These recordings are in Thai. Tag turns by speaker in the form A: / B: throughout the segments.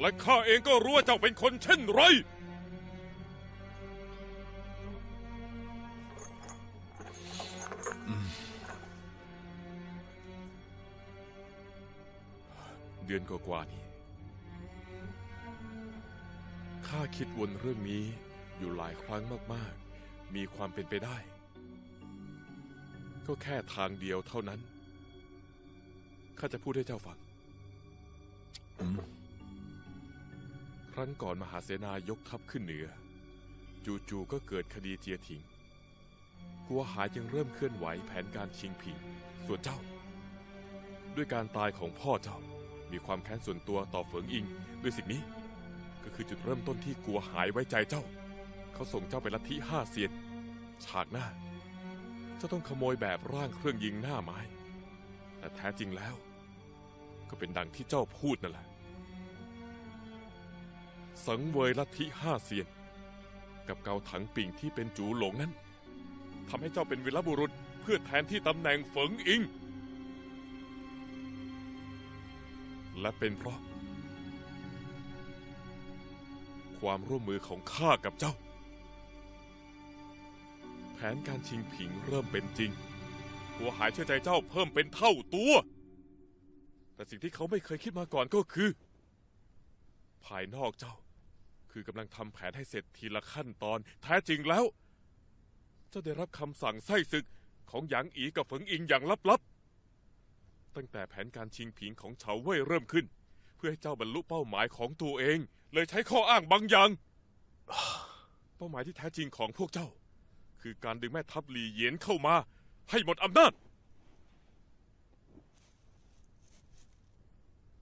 A: และข้าเองก็รู้ว่าเจ้าเป็นคนเช่นไร เดือนกว่าๆนี้ ข้าคิดวนเรื่องนี้อยู่หลายครั้งมากๆ มีความเป็นไปได้ ก็แค่ทางเดียวเท่านั้น ข้าจะพูดให้เจ้าฟัง
B: อืม
A: ค รั้งก่อนมหาเสนายกทัพขึ้นเหนือ จู่ๆก็เกิดคดีเจียถิง กัวหายยังเริ่มเคลื่อนไหวแผนการชิงผิง ส่วนเจ้า ด้วยการตายของพ่อเจ้า มีความแค้นส่วนตัวต่อเฝิงอิงด้วยสิ่งนี้ ก็คือจุดเริ่มต้นที่กัวหายไว้ใจเจ้า เขาส่งเจ้าไปลัทธิห้าเซียน ฉากหน้า เจ้าต้องขโมยแบบร่างเครื่องยิงหน้าไม้ แต่แท้จริงแล้ว ก็เป็นดังที่เจ้าพูดนั่นแหละ สังเวยลัทธิห้าเซียน กับเกาถังปิ่งที่เป็นจูหลงนั้นทำให้เจ้าเป็นวีรบุรุษเพื่อแทนที่ตำแหน่งเฝิงอิง และเป็นเพราะ ความร่วมมือของข้ากับเจ้า แผนการชิงผิงเริ่มเป็นจริง หัวหายเชื่อใจเจ้าเพิ่มเป็นเท่าตัว แต่สิ่งที่เขาไม่เคยคิดมาก่อนก็คือ ภายนอกเจ้า คือกำลังทำแผนให้เสร็จทีละขั้นตอน แท้จริงแล้ว เจ้าได้รับคำสั่งไส้ศึกของหยางอีกับเฝิงอิงอย่างลับๆ ตั้งแต่แผนการชิงผิงของเฉาเว่ยเริ่มขึ้น เพื่อให้เจ้าบรรลุเป้าหมายของตัวเอง เลยใช้ข้ออ้างบางอย่าง เป้าหมายที่แท้จริงของพวกเจ้า คือการดึงแม่ทัพหลีเหยียนเข้ามา ให้หมดอำนาจ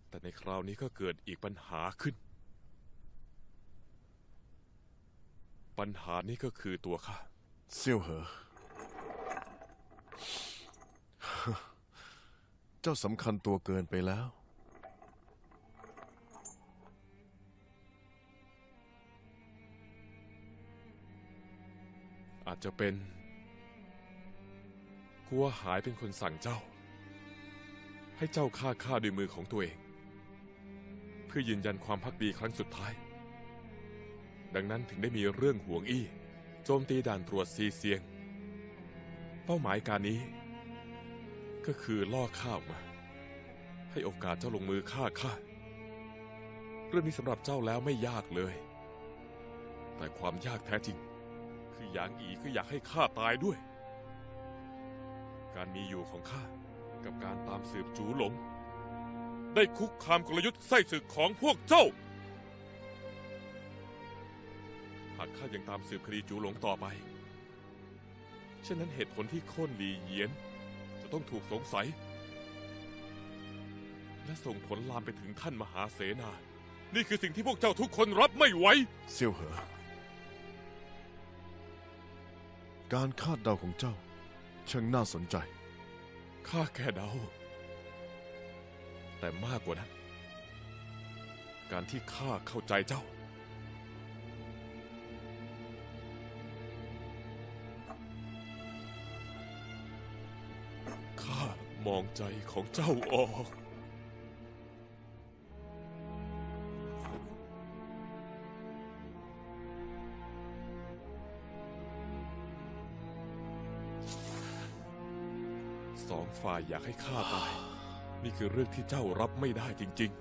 A: แต่ในคราวนี้ก็เกิดอีกปัญหาขึ้น ปัญหานี้ก็คือตัวข้า
B: เซี่ยวเหอ เจ้าสำคัญตัวเกินไปแล้ว
A: อาจจะเป็นกลัวหายเป็นคนสั่งเจ้า ให้เจ้าฆ่าข้าด้วยมือของตัวเอง เพื่อยืนยันความพักดีครั้งสุดท้าย ดังนั้นถึงได้มีเรื่องห่วงอี้ โจมตีด่านตรวจซีเซียง เป้าหมายการนี้ ก็คือล่อข้าออกมา ให้โอกาสเจ้าลงมือฆ่าข้าเรื่องนี้สำหรับเจ้าแล้วไม่ยากเลย แต่ความยากแท้จริง คือหยางอีก็อยากให้ข้าตายด้วย การมีอยู่ของข้ากับการตามสืบจูหลง ได้คุกคามกลยุทธ์ไส้ศึกของพวกเจ้าากข้ายังตามสืบคดีจูหลงต่อไปเช่นนั้นเหตุผลที่โค่นหลีเหยียน จะต้องถูกสงสัย และส่งผลลามไปถึงท่านมหาเสนา นี่คือสิ่งที่พวกเจ้าทุกคนรับไม่ไหว
B: เซี่ยวเหอ การคาดเดาของเจ้า ช่างน่าสนใจ
A: ข้าแค่เดา แต่มากกว่านั้น การที่ข้าเข้าใจเจ้าข้า มองใจของเจ้าออก สองฝ่ายอยากให้ข้าตาย นี่คือเรื่องที่เจ้ารับไม่ได้จริง ๆ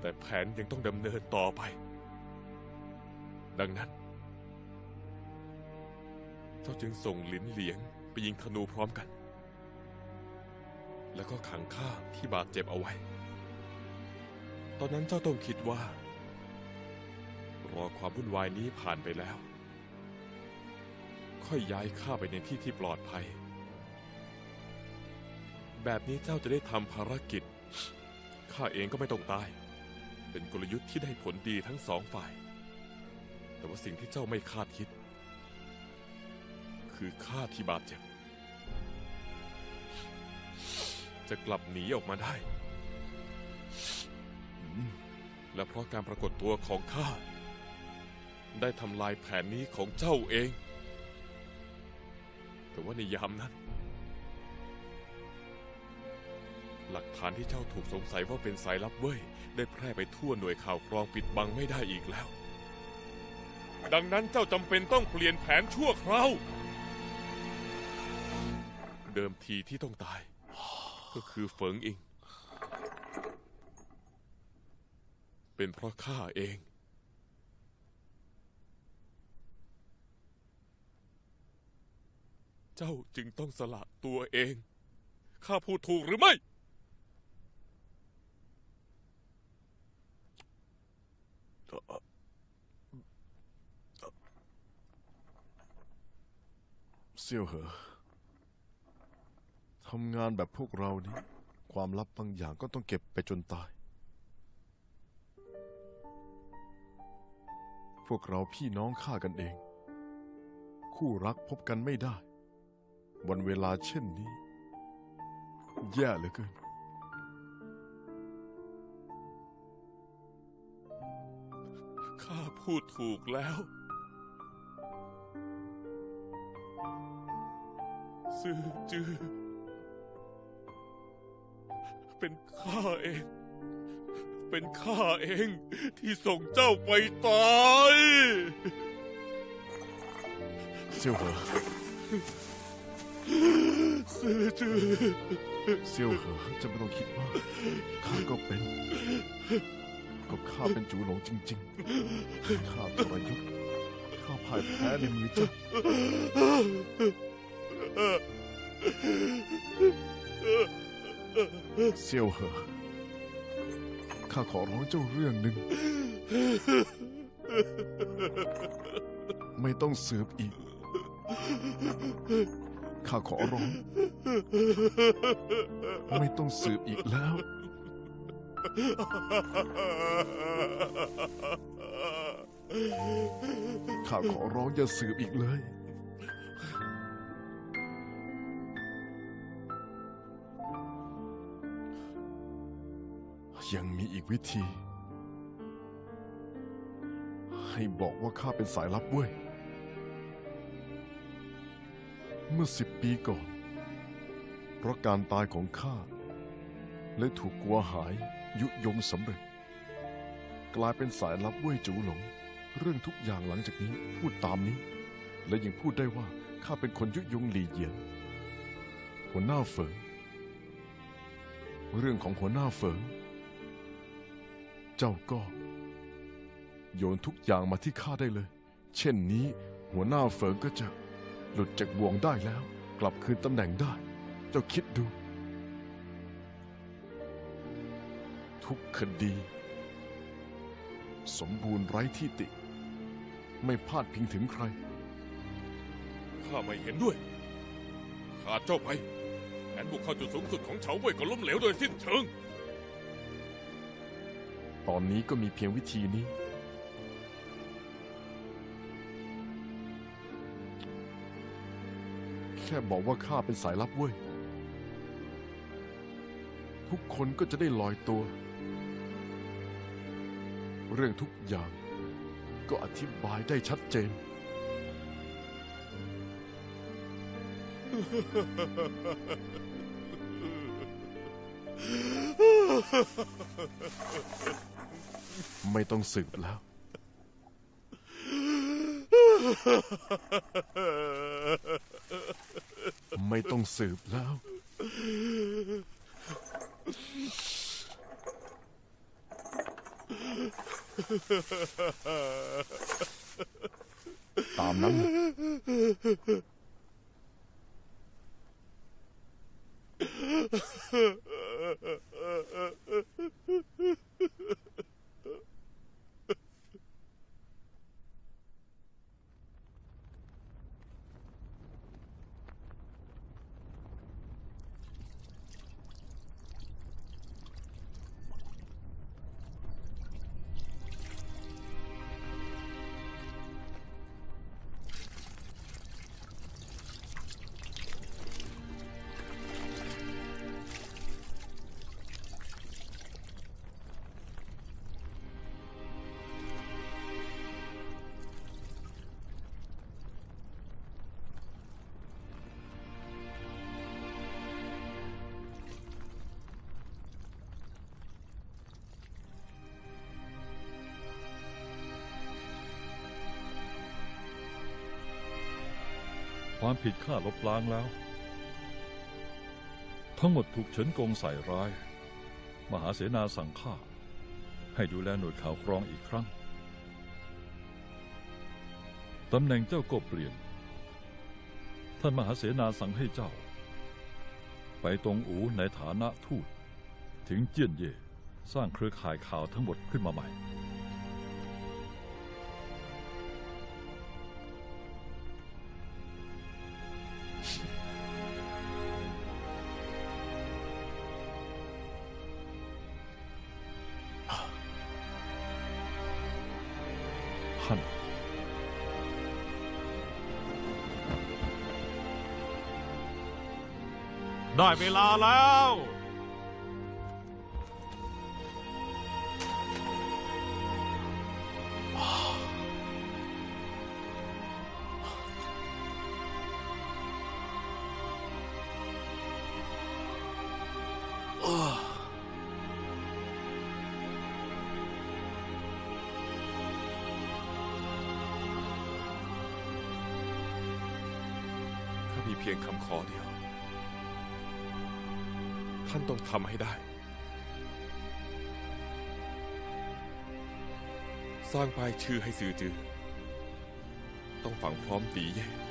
A: แต่แผนยังต้องดำเนินต่อไป ดังนั้น เจ้าจึงส่งหลินเหลียง ไปยิงธนูพร้อมกัน แล้วก็ขังข้าที่บาดเจ็บเอาไว้ ตอนนั้นเจ้าต้องคิดว่า รอความวุ่นวายนี้ผ่านไปแล้ว ค่อยย้ายข้าไปในที่ที่ปลอดภัย แบบนี้เจ้าจะได้ทำภารกิจข้าเองก็ไม่ต้องตาย เป็นกลยุทธ์ที่ได้ผลดีทั้งสองฝ่าย แต่ว่าสิ่งที่เจ้าไม่คาดคิด คือข้าที่บาดเจ็บ จะกลับหนีออกมาได้ และเพราะการปรากฏตัวของข้า ได้ทำลายแผนนี้ของเจ้าเอง แต่ว่าในยามนั้น หลักฐานที่เจ้าถูกสงสัยว่าเป็นสายลับเว้ย ได้แพร่ไปทั่วหน่วยข่าวกรองปิดบังไม่ได้อีกแล้ว ดังนั้นเจ้าจำเป็นต้องเปลี่ยนแผนชั่วคราวเดิมทีที่ต้องตาย ก็คือเฟิงอิง เป็นเพราะข้าเอง เจ้าจึงต้องสละตัวเอง ข้าพูดถูกหรือไม่
B: เซียวเหอ ทำงานแบบพวกเรานี้ความลับบางอย่างก็ต้องเก็บไปจนตาย พวกเราพี่น้องฆ่ากันเอง คู่รักพบกันไม่ได้ วันเวลาเช่นนี้ แย่เหลือเกิน
A: ข้าพูดถูกแล้ว ซื่อจือ เป็นข้าเอง เป็นข้าเองที่ส่งเจ้าไปตาย
B: เซี่ยวเหอ
A: ซื่อจือ
B: เซี่ยวเหอจะไม่ต้องคิดมากข้าก็เป็น ก็ข้าเป็นจูหลงจริงๆข้าทรยศข้าพ่ายแพ้ในมือเจ้าเเซียวเหอข้าขอร้องเจ้าเรื่องหนึ่ง ไม่ต้องสืบอีก ข้าขอร้อง ไม่ต้องสืบอีกแล้ว ข้าขอร้องอย่าสืบอีกเลย ยังมีอีกวิธี ให้บอกว่าข้าเป็นสายลับเว้ย เมื่อสิบปีก่อน เพราะการตายของข้าและถูกกลัวหายยุยงสำเร็จ กลายเป็นสายลับเว้ยจูหลง เรื่องทุกอย่างหลังจากนี้พูดตามนี้ และยังพูดได้ว่าข้าเป็นคนยุยงหลีเหยียนหัวหน้าเฟิงเรื่องของหัวหน้าเฟิง เจ้าก็ โยนทุกอย่างมาที่ข้าได้เลย เช่นนี้หัวหน้าเฟิงก็จะหลุดจากบ่วงได้แล้ว กลับคืนตำแหน่งได้ เจ้าคิดดู ทุกคดี สมบูรณ์ไร้ที่ติ ไม่พลาดพิงถึงใคร
A: ข้าไม่เห็นด้วย ขาดเจ้าไป แผนบุกเข้าจุดสูงสุดของเฉาเว่ยก็ล้มเหลวโดยสิ้นเชิง
B: ตอนนี้ก็มีเพียงวิธีนี้ แค่บอกว่าข้าเป็นสายลับเว้ย ทุกคนก็จะได้ลอยตัว เรื่องทุกอย่างก็อธิบายได้ชัดเจน ไม่ต้องสืบแล้ว ไม่ต้องสืบแล้ว ตามนั้น
C: ความผิดข้าลบล้างแล้ว ทั้งหมดถูกเฉินกงใส่ร้าย มหาเสนาสั่งข้าให้ดูแลหน่วยข่าวกรองอีกครั้งตำแหน่งเจ้าก็เปลี่ยน ท่านมหาเสนาสั่งให้เจ้า ไปตรงอูในฐานะทูต ถึงเจียนเย่สร้างเครือข่ายข่าวทั้งหมดขึ้นมาใหม่
D: ได้เวลาแล้ว
A: ข้ามีเพียงคำขอเดียว ท่านต้องทำให้ได้ สร้างป้ายชื่อให้สื่อจือ ต้องฝังพร้อมตีแย่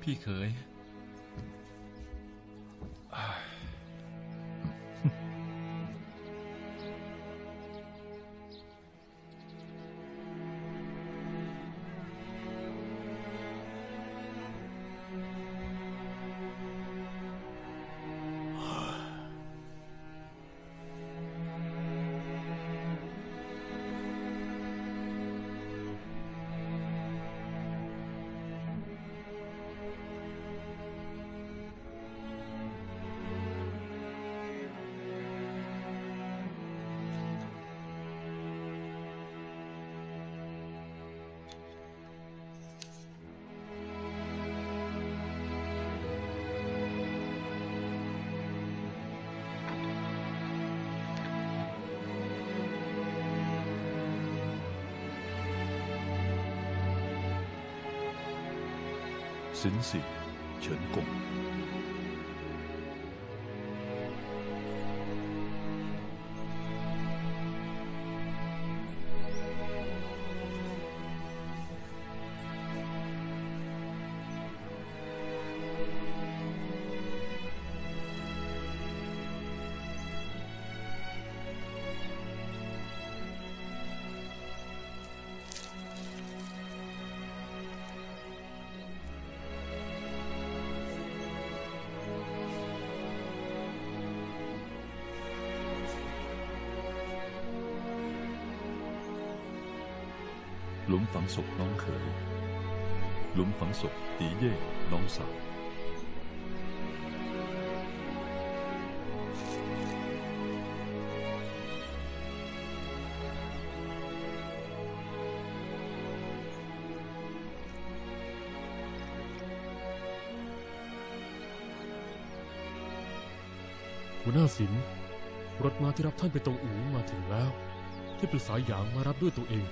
D: พี่เคย
C: สินสีเหลุมฝังศพน้องเขย หลุมฝังศพตีเย่น้องสาว
E: หัวหน้าสินรถมาที่รับท่านไปตรงอูมาถึงแล้ว ที่ปรึกษาหยางมารับด้วยตัวเอง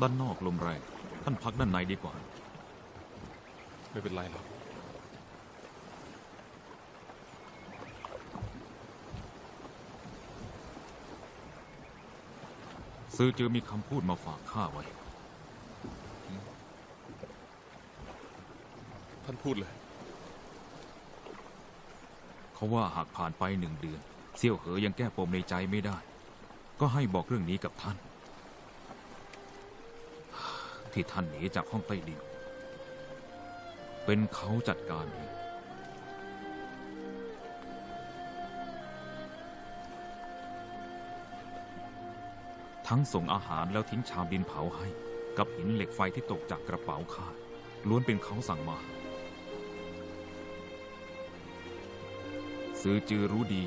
D: ด้านนอกลมแรง ท่านพักด้านในดีกว่า
A: ไม่เป็นไรหรอก
D: ซื้อจือมีคำพูดมาฝากข้าไว้
A: ท่านพูดเลย
D: เขาว่าหากผ่านไปหนึ่งเดือน เซี่ยวเหอยังแก้ปมในใจไม่ได้ ก็ให้บอกเรื่องนี้กับท่าน ที่ท่านหนีจากห้องใต้ดิน เป็นเขาจัดการเองทั้งส่งอาหารแล้วทิ้งชามดินเผาให้ กับหินเหล็กไฟที่ตกจากกระเป๋าข้าล้วนเป็นเขาสั่งมา ซื้อจือรู้ดี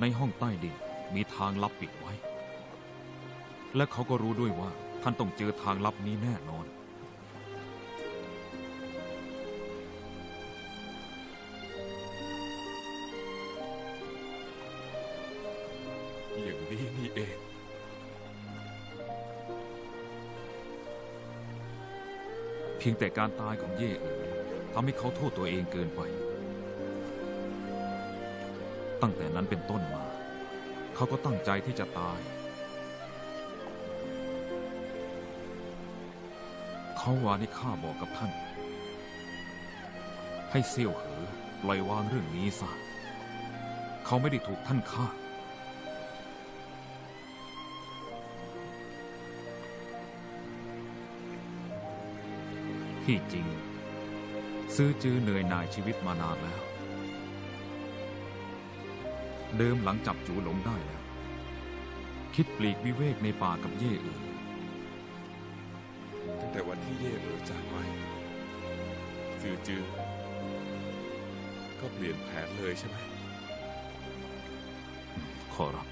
D: ในห้องใต้ดินมีทางลับปิดไว้ และเขาก็รู้ด้วยว่า ท่านต้องเจอทางลับนี้แน่นอน
A: อย่างนี้นี่เอง
D: เพียงแต่การตายของเย่เอ๋อทำให้เขาโทษตัวเองเกินไป ตั้งแต่นั้นเป็นต้นมา เขาก็ตั้งใจที่จะตาย เขาวานให้ข้าบอกกับท่าน ให้เซี่ยวเหอปล่อยวางเรื่องนี้ซะเขาไม่ได้ถูกท่านฆ่า ที่จริง ซื้อจื้อเหนื่อยหน่ายชีวิตมานานแล้ว เดิมหลังจับจูหลงได้แล้ว คิดปลีกวิเวกในป่ากับเย่อื่น
A: เย่เอ๋อจากไปจือจือก็เปลี่ยนแผนเลยใช่ไหม
D: ขอรับ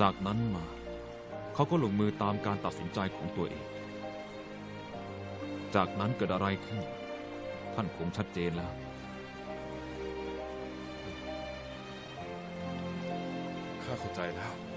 D: จากนั้นมา เขาก็ลงมือตามการตัดสินใจของตัวเอง จากนั้นเกิดอะไรขึ้น ท่านคงชัดเจนแล้ว
A: ข้าเข้าใจแล้ว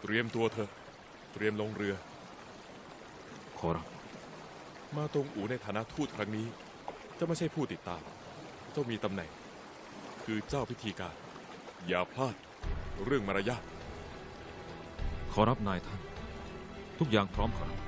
A: เตรียมตัวเถอะเตรียมลงเรือ
D: ขอรับ
A: มาตรงอูในฐานะทูตครั้งนี้ เจ้าไม่ใช่ผู้ติดตาม เจ้ามีตำแหน่ง คือเจ้าพิธีการ อย่าพลาด เรื่องมารยาท
D: ขอรับนายท่าน ทุกอย่างพร้อมขอรับ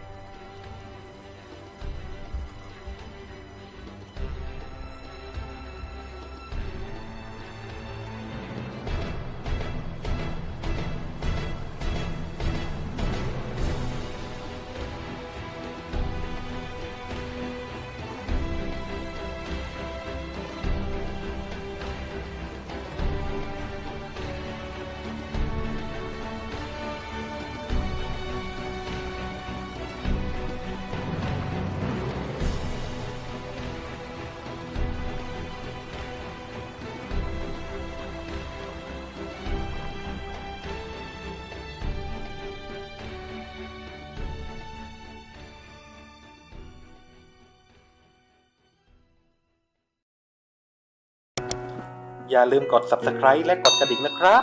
F: อย่าลืมกด subscribe และกดกระดิ่งนะครับ